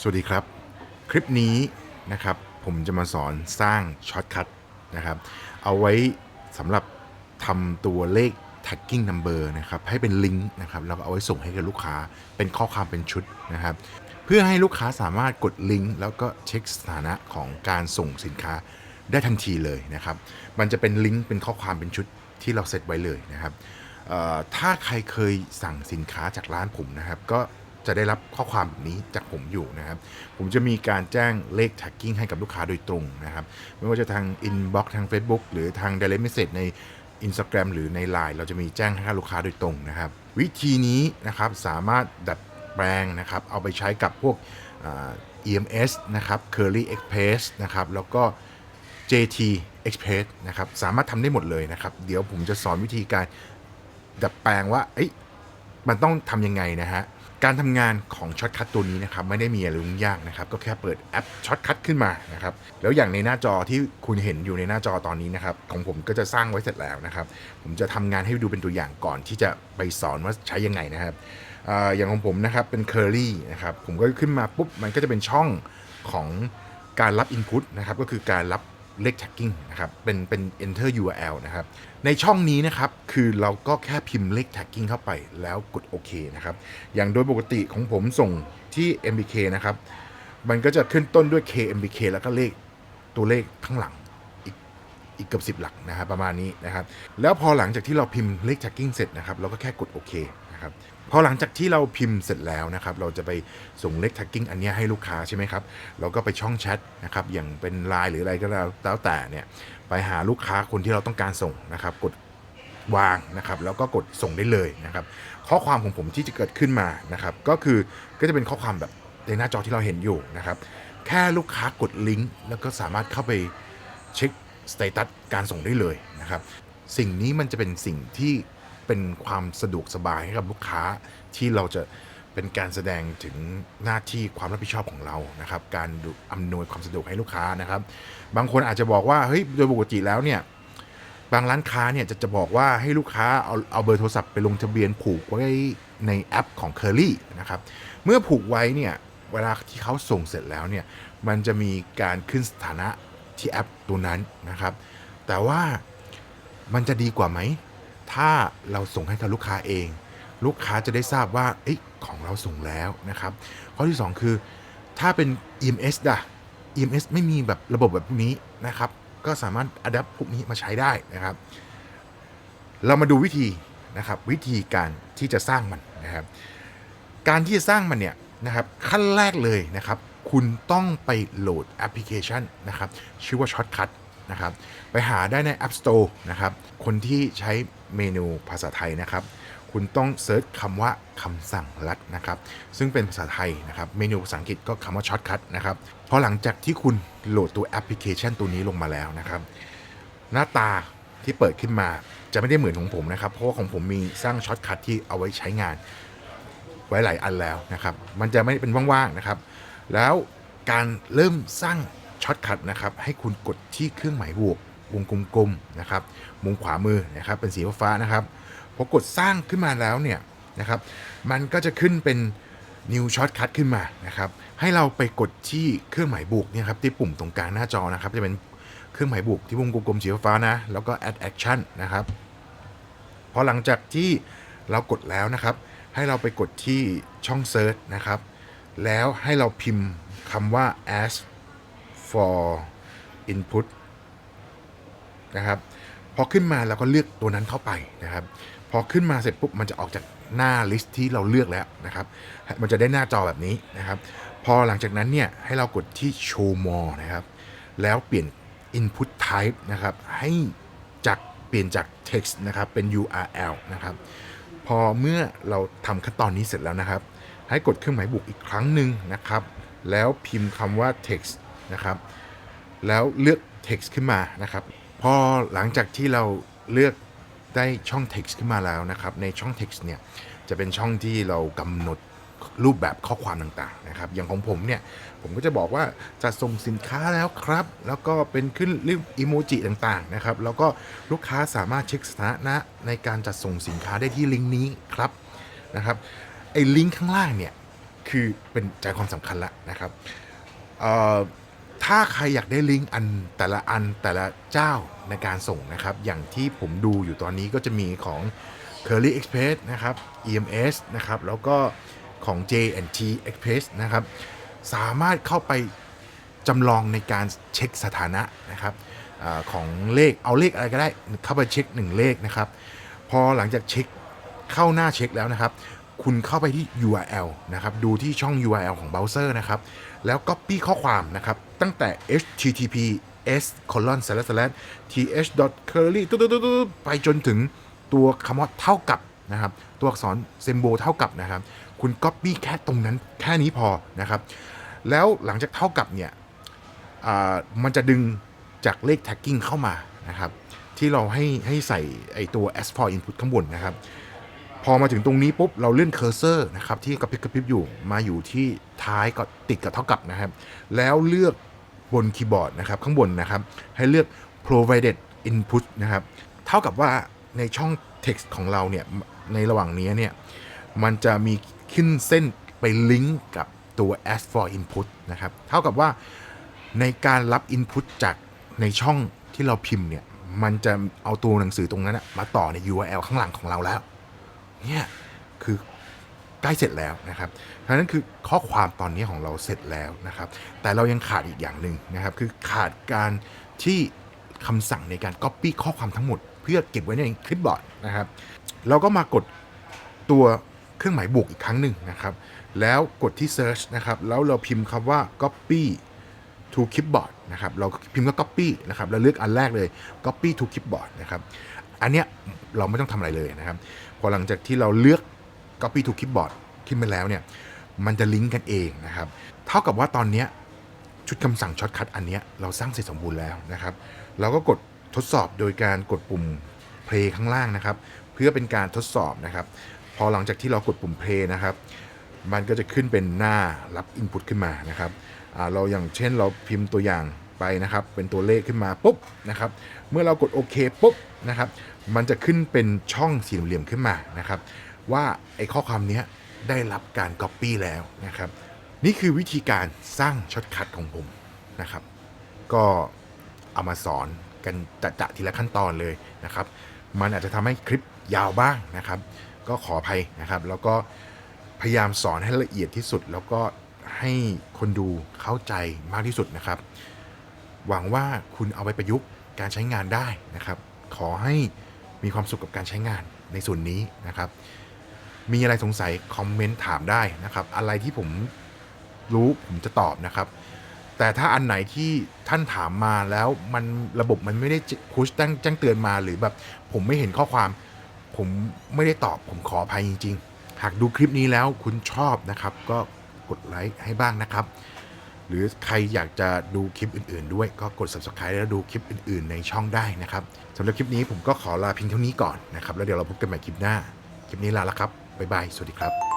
สวัสดีครับ คลิปนี้นะครับผมจะมาสอนสร้างช็อตคัทนะครับเอาไว้สำหรับทำตัวเลข tagging number นะครับให้เป็นลิงก์นะครับแล้วก็เอาไว้ส่งให้กับลูกค้าเป็นข้อความเป็นชุดนะครับ เพื่อให้ลูกค้าสามารถกดลิงก์แล้วก็เช็คสถานะของการส่งสินค้าได้ทันทีเลยนะครับ มันจะเป็นลิงก์เป็นข้อความเป็นชุดที่เราเซตไว้เลยนะครับถ้าใครเคยสั่งสินค้าจากร้านผมนะครับ ก็ จะได้รับข้อความแบบนี้จากผมอยู่นะครับ ผมจะมีการแจ้งเลข tagging ให้กับลูกค้าโดยตรงนะครับ ไม่ว่าจะทาง inbox ทาง Facebook หรือทาง direct message ใน Instagram หรือใน Line เราจะมีแจ้งให้ลูกค้าโดยตรงนะครับ วิธีนี้นะครับสามารถดัดแปลงนะครับ เอาไปใช้กับพวก EMS นะครับ Curly Express นะครับ แล้วก็ JT Express นะครับ สามารถทำได้หมดเลยนะครับ เดี๋ยวผมจะสอนวิธีการดัดแปลงว่าเอ้ยมันต้องทำยังไงนะฮะ การทำงานของช็อตคัทตัวนี้นะครับไม่ได้มีอะไรยุ่งยากนะครับก็แค่เปิดแอปช็อตคัทขึ้นมานะครับแล้วอย่างในหน้าจอที่คุณเห็นอยู่ในหน้าจอตอนนี้นะครับของผมก็จะสร้างไว้เสร็จแล้วนะครับผมจะทำงานให้ดูเป็นตัวอย่างก่อนที่จะไปสอนว่าใช้ยังไงนะครับออย่างของผมนะครับเป็น Curly นะครับผมก็ขึ้นมาปุ๊บมันก็จะเป็นช่องของการรับ Input นะครับก็คือการรับ เลข tagging นะครับ เป็นเป็น enter URL นะครับ ในช่องนี้นะครับ คือเราก็แค่พิมพ์เลข tagging เข้าไปแล้วกดโอเคนะครับ อย่างโดยปกติของผมส่งที่ MBK นะครับ มันก็จะขึ้นต้นด้วย KMBK แล้วก็เลขตัวเลขข้างหลังอีกเกือบสิบหลักนะครับประมาณนี้นะครับ แล้วพอหลังจากที่เราพิมพ์เลข tagging เสร็จนะครับ เราก็แค่กดโอเค นะครับพอหลังจากที่เราพิมพ์เสร็จแล้วนะครับ เราจะไปส่งเลข tagging อันนี้ให้ลูกค้าใช่ไหมครับ เราก็ไปช่องแชทนะครับ อย่างเป็น Line หรืออะไรก็แล้วแต่เนี่ย ไปหาลูกค้าคนที่เราต้องการส่งนะครับ กดวางนะครับ แล้วก็กดส่งได้เลยนะครับ ข้อความของผมที่จะเกิดขึ้นมานะครับ ก็คือก็จะเป็นข้อความแบบในหน้าจอที่เราเห็นอยู่นะครับ แค่ลูกค้ากดลิงก์แล้วก็สามารถเข้าไปเช็คสเตตัสการส่งได้เลยนะครับ สิ่งนี้มันจะเป็นสิ่งที่ เป็นความสะดวกสบายให้กับลูกค้าที่เราจะเป็นการแสดงถึงหน้าที่ความรับผิดชอบของเรานะครับ การอำนวยความสะดวกให้ลูกค้านะครับ บางคนอาจจะบอกว่าเฮ้ยโดยปกติแล้วเนี่ยบางร้านค้าเนี่ยจะจะบอกว่าให้ลูกค้าเอาเอาเบอร์โทรศัพท์ไปลงทะเบียนผูกไว้ในแอปของ Curly นะครับเมื่อผูกไว้เนี่ยเวลาที่เขาส่งเสร็จแล้วเนี่ยมันจะมีการขึ้นสถานะที่แอปตัวนั้นนะครับ แต่ว่ามันจะดีกว่าไหม ถ้าเราส่งให้กับลูกค้าเอง ลูกค้าจะได้ทราบว่าอของเราส่งแล้วนะครับ ข้อที่ 2 คือ ถ้าเป็น EMS ด่ะ EMS ไม่มีแบบระบบแบบนี้นะครับ ก็สามารถอัดแอปพวกนี้มาใช้ได้นะครับ เรามาดูวิธีนะครับ วิธีการที่จะสร้างมันนะครับ การที่จะสร้างมันเนี่ยนะครับ ขั้นแรกเลยนะครับ คุณต้องไปโหลดแอปพลิเคชันนะครับ ชื่อว่า Shortcut นะครับไปหาได้ใน App Store นะครับคนที่ใช้เมนูภาษาไทยนะครับคุณต้องเซิร์ชคำว่าคำสั่งลัดนะครับ ซึ่งเป็นภาษาไทยนะครับ เมนูภาษาอังกฤษก็คำว่า Shortcut นะครับพอหลังจากที่คุณโหลดตัวแอปพลิเคชันตัวนี้ลงมาแล้วนะครับ หน้าตาที่เปิดขึ้นมาจะไม่ได้เหมือนของผมนะครับ เพราะว่าของผมมีสร้างช็อตคัทที่เอาไว้ใช้งาน ไว้หลายอันแล้วนะครับ มันจะไม่เป็นว่างๆนะครับ แล้วการเริ่มสร้าง ช็อตคัทนะครับให้คุณกดที่เครื่องหมายบวงวงกลมๆนะครับมุมขวามือนะครับเป็นสีฟ้านะครับพอกดสร้างขึ้นมาแล้วเนี่ยนะครับมันก็จะขึ้นเป็น new shortcut ขึ้นมานะครับให้เราไปกดที่เครื่องหมายบวกเนี่ยครับที่ปุ่มตรงกลางหน้าจอนะครับจะเป็นเครื่องหมายบวกที่วงกลมๆสีฟ้านะแล้วก็ add action นะครับพอหลังจากที่เรากดแล้วนะครับ ให้เราไปกดที่ช่อง search นะครับแล้วให้เราพิมพ์คำว่า as for input นะครับพอขึ้นมาเราก็เลือกตัวนั้นเข้าไปนะครับ พอขึ้นมาเสร็จปุ๊บมันจะออกจากหน้าลิสต์ที่เราเลือกแล้วนะครับ มันจะได้หน้าจอแบบนี้นะครับ พอหลังจากนั้นเนี่ยให้เรากดที่ show more นะครับ แล้วเปลี่ยน input type นะครับ ให้จากเปลี่ยนจาก text นะครับ เป็น URL นะครับ พอเมื่อเราทำขั้นตอนนี้เสร็จแล้วนะครับ ให้กดเครื่องหมายบวกอีกครั้งหนึ่งนะครับ แล้วพิมพ์คำว่า text นะครับ แล้วเลือก text ขึ้นมานะครับพอหลังจากที่เราเลือกได้ช่อง text ขึ้นมาแล้วนะครับ ในช่อง text เนี่ยจะเป็นช่องที่เรากำหนดรูปแบบข้อความต่างๆนะครับ อย่างของผมเนี่ย ผมก็จะบอกว่าจะส่งสินค้าแล้วครับ แล้วก็เป็นขึ้นรูปอีโมจิต่างๆนะครับ แล้วก็ลูกค้าสามารถเช็คสถานะในการจัดส่งสินค้าได้ที่ลิงก์นี้ครับนะครับไอ้ลิงก์ข้างล่างเนี่ย คือเป็นใจความสำคัญละนะครับเอ่อ ถ้าใครอยากได้ลิงก์อันแต่ละอันแต่ละเจ้าในการส่งนะครับ อย่างที่ผมดูอยู่ตอนนี้ก็จะมีของ Curly Express นะครับ EMS นะครับ แล้วก็ของ J&T Express นะครับ สามารถเข้าไปจำลองในการเช็คสถานะนะครับอของเลขเอาเลขอะไรก็ได้เข้าไปเช็คหนึ่งเลขนะครับ พอหลังจากเช็คเข้าหน้าเช็คแล้วนะครับ คุณเข้าไปที่ URL นะครับ ดูที่ช่อง URL ของเบราว์เซอร์นะครับ แล้ว Copy ข้อความนะครับ ตั้งแต่ https colon slash slash th curly ตุ๊ดไปจนถึงตัวคำว่าเท่ากับนะครับ ตัวอักษรเซมโบเท่ากับนะครับ คุณ Copy แค่ตรงนั้นแค่นี้พอนะครับ แล้วหลังจากเท่ากับเนี่ยมันจะดึงจากเลข tagging เข้ามานะครับ ที่เราให้ให้ใส่ไอตัว s 4 input ข้างบนนะครับ พอมาถึงตรงนี้ปุ๊บ เราเลื่อนเคอร์เซอร์นะครับที่กระพริบกระพริบอยู่มาอยู่ที่ท้ายก็ติดกับเท่ากับนะครับ แล้วเลือก บนคีย์บอร์ดนะครับข้างบนนะครับ ให้เลือก provided input นะครับ เท่ากับว่าในช่อง text ของเราเนี่ย ในระหว่างนี้เนี่ย มันจะมีขึ้นเส้นไปลิงก์กับตัว as for input นะครับ เท่ากับว่าในการรับ input จากในช่องที่เราพิมพ์เนี่ย มันจะเอาตัวหนังสือตรงนั้นมาต่อใน URL ข้างหลังของเราแล้ว เนี่ย คือ ใกล้เสร็จแล้วนะครับเพราะนั้นคือข้อความตอนนี้ของเราเสร็จแล้วนะครับ แต่เรายังขาดอีกอย่างหนึ่งนะครับ คือขาดการที่คำสั่งในการ Copy ข้อความทั้งหมด เพื่อเก็บไว้ในคลิปบอร์ดนะครับ เราก็มากดตัวเครื่องหมายบวกอีกครั้งหนึ่งนะครับ แล้วกดที่ Search นะครับ แล้วเราพิมพ์คำว่า Copy to clipboard นะครับ เราพิมพ์ว่า copy นะครับแล้วเลือกอันแรกเลย copy to clipboard นะครับ อันเนี้ยเราไม่ต้องทำอะไรเลยนะครับ พอหลังจากที่เราเลือก copy to clipboard ขึ้นมาแล้วเนี่ยมันจะลิงก์กันเองนะครับ เท่ากับว่าตอนนี้ชุดคำสั่งช็อตคัทอันนี้เราสร้างเสร็จสมบูรณ์แล้วนะครับ เราก็กดทดสอบโดยการกดปุ่ม play ข้างล่างนะครับ เพื่อเป็นการทดสอบนะครับ พอหลังจากที่เรากดปุ่ม play นะครับ มันก็จะขึ้นเป็นหน้ารับ Input ขึ้นมานะครับ เราอย่างเช่นเราพิมพ์ตัวอย่างไปนะครับ เป็นตัวเลขขึ้นมาปุ๊บนะครับ เมื่อเรากดโอเคปุ๊บนะครับ มันจะขึ้นเป็นช่องสี่เหลี่ยมขึ้นมานะครับ ว่าไอ้ข้อความนี้ได้รับการ Copy แล้วนะครับ นี่คือวิธีการสร้างช็อตคัทของผมนะครับ ก็เอามาสอนกันจะจะทีละขั้นตอนเลยนะครับ มันอาจจะทำให้คลิปยาวบ้างนะครับ ก็ขออภัยนะครับ แล้วก็พยายามสอนให้ละเอียดที่สุด แล้วก็ให้คนดูเข้าใจมากที่สุดนะครับ หวังว่าคุณเอาไปประยุกต์การใช้งานได้นะครับ ขอให้มีความสุขกับการใช้งานในส่วนนี้นะครับ มีอะไรสงสัยคอมเมนต์ถามได้นะครับ อะไรที่ผมรู้ผมจะตอบนะครับ แต่ถ้าอันไหนที่ท่านถามมาแล้วมันระบบมันไม่ได้พุชแจ้งแจ้งเตือนมาหรือแบบผมไม่เห็นข้อความ ผมไม่ได้ตอบผมขออภัยจริง ๆ หากดูคลิปนี้แล้วคุณชอบนะครับ ก็กดไลค์ให้บ้างนะครับ หรือใครอยากจะดูคลิปอื่น ๆ ด้วยก็กด subscribe แล้วดูคลิปอื่น ๆ ในช่องได้นะครับสำหรับคลิปนี้ผมก็ขอลาเพียงเท่านี้ก่อนนะครับแล้วเดี๋ยวเราพบกันใหม่คลิปหน้าคลิปนี้ลาแล้วครับ บ๊ายบาย สวัสดีครับ